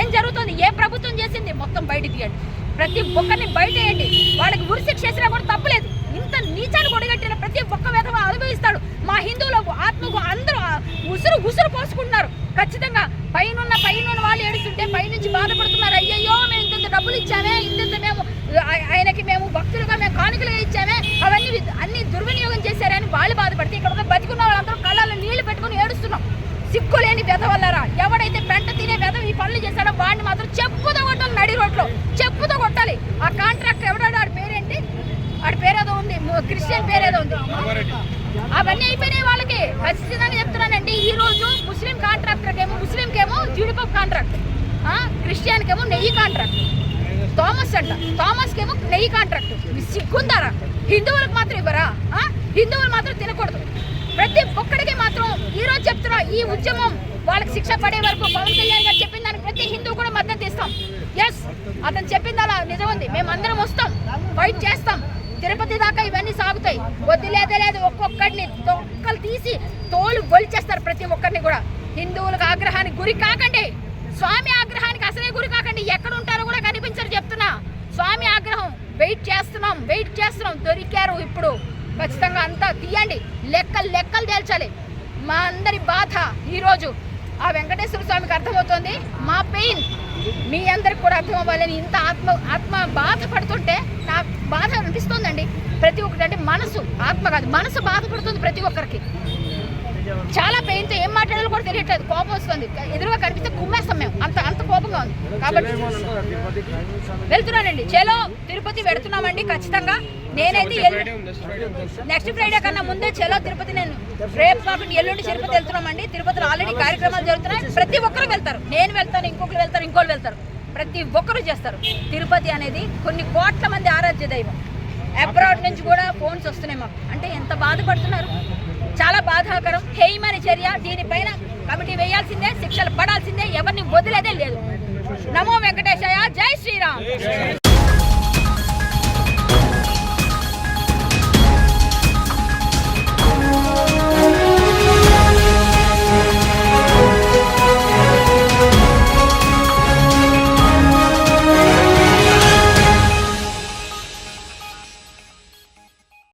ఏం జరుగుతుంది? ఏ ప్రభుత్వం చేసింది? మొత్తం బయట తీయండి. ప్రతి ఒక్కరిని బయట వేయండి. వాళ్ళకి ఉరిశిక్ష చేసినా కూడా తప్పలేదు ఇంత నీచాన్ని కొడగట్టిన ప్రతి ఒక్క విధవ అనుభవిస్తాడు. మా హిందువులకు ఆత్మకు అందరూ ఉసురు ఉసురు పోసుకుంటున్నారు. ఖచ్చితంగా పైన పైన వాళ్ళు ఏడుస్తుంటే పైనుంచి బాధపడుతున్నారు. అయ్యయ్యో మేము ఇంత డబ్బులు ఇచ్చామే ఇంత మేము ఆయన క్రిస్టియన్ పేరేదో ఉంది. అవన్నీ అయిపోయినాయి వాళ్ళకి. ఖచ్చితంగా చెప్తున్నానండి. ఈ రోజు ముస్లిం కాంట్రాక్టర్ ఏమో ముస్లింకేమో జీడిపప్పు కాంట్రాక్ట్. క్రిస్టియన్కేమో నెయ్యి కాంట్రాక్ట్. థామస్ అంట. థామస్ కేమో నెయ్యి కాంట్రాక్ట్. సిగ్గుందారా? హిందువులకు మాత్రం ఇవ్వరా? ఆ? హిందువులు మాత్రం తినకూడదు. ప్రతి ఒక్కడికి మాత్రం ఈ రోజు చెప్తున్నా ఈ ఉద్యమం వాళ్ళకి శిక్ష పడే వరకు పవన్ కళ్యాణ్ గారు చెప్పిన దానికి ప్రతి హిందువు కూడా మద్దతు ఇస్తాం. ఎస్ అతను చెప్పిందా అలా నిజం ఉంది. మేము అందరం వస్తాం. ఫైట్ చేస్తాం. తిరుపతి దాకా ఇవన్నీ సాగుతాయి. వదిలేదే లేదు ఒక్కొక్కడిని తొక్కలు తీసి తోలు గొలిచేస్తారు ప్రతి ఒక్కరిని కూడా. హిందువులకు ఆగ్రహానికి గురి కాకండి. స్వామి ఆగ్రహానికి అసలే గురి కాకండి. ఎక్కడ ఉంటారో కూడా కనిపించరు చెప్తున్నా. స్వామి ఆగ్రహం వెయిట్ చేస్తున్నాం వెయిట్ చేస్తున్నాం. దొరికారు ఇప్పుడు. ఖచ్చితంగా అంతా తీయండి. లెక్కలు లెక్కలు తేల్చాలి. మా అందరి బాధ ఈరోజు. ఆ వెంకటేశ్వర స్వామికి అర్థమవుతుంది. మా పెయిన్ మీ అందరికి కూడా అర్థం అవ్వాలని ఇంత ఆత్మ ఆత్మ బాధపడుతుంటే బాధ అనిపిస్తుందండి. ప్రతి ఒక్కటి అంటే మనసు ఆత్మ కాదు మనసు బాధపడుతుంది ప్రతి ఒక్కరికి. చాలా పెయిన్తో ఏం మాట్లాడాలో కూడా తెలియట్లేదు కోపం వస్తుంది. ఎదురుగా కనిపిస్తే కుమ్మేస్తాం మేము. అంత అంత కోపంగా ఉంది. కాబట్టి వెళ్తున్నానండి. చేలో తిరుపతి వెళుతున్నామండి ఖచ్చితంగా. నేనైతే నెక్స్ట్ ఫ్రైడే కన్నా ముందే చేలో తిరుపతి నేను రేపు కాబట్టి ఎల్లుండి తిరుపతి వెళ్తున్నామండి. తిరుపతిలో ఆల్రెడీ కార్యక్రమాలు జరుగుతున్నాయి. ప్రతి ఒక్కరు వెళ్తారు. నేను వెళ్తాను ఇంకొకరు వెళ్తారు ఇంకోళ్ళు వెళ్తారు. ప్రతి ఒక్కరు చేస్తారు. తిరుపతి అనేది కొన్ని కోట్ల మంది ఆరాధ్య దైవం. అబ్రాడ్ నుంచి కూడా ఫోన్స్ వస్తున్నాయి మాకు. అంటే ఎంత బాధపడుతున్నారు? చాలా బాధాకరం. హేయమైన చర్య దీనిపైన కమిటీ వేయాల్సిందే శిక్షలు పడాల్సిందే ఎవరిని వదిలేదే లేదు. నమో వెంకటేశయ్య జై శ్రీరామ్.